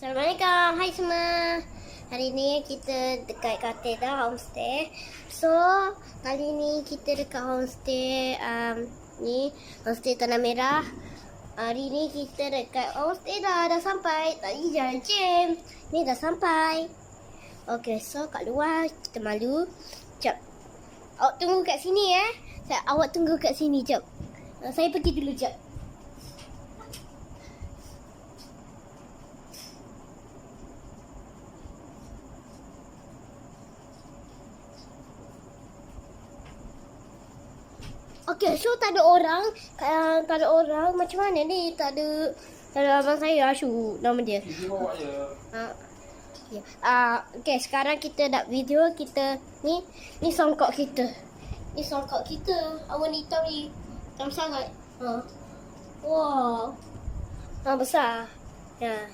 Assalamualaikum. Hai semua. Hari ni kita dekat Kateda Homestay. So, kali ni kita dekat homestay um, ni, homestay Tanah Merah. Hari ni kita dekat homestay dah, dah sampai. Tadi jalan jam. Ni dah sampai. Okay, so kat luar kita malu. Jap. Awak tunggu kat sini eh. Saya, awak tunggu kat sini jap. Saya pergi dulu jap. Okay, so tak ada orang. Uh, tak ada orang. Macam mana ni? Tak ada... Tak ada abang saya, Ashu. Nama dia. Video awak je. Uh, ya. Uh, okay, sekarang kita nak video kita. Ni, ni songkok kita. Ni songkok kita. Awan hitam ni. Hitam sangat. Ha. Wow. Ha, besar. Ya.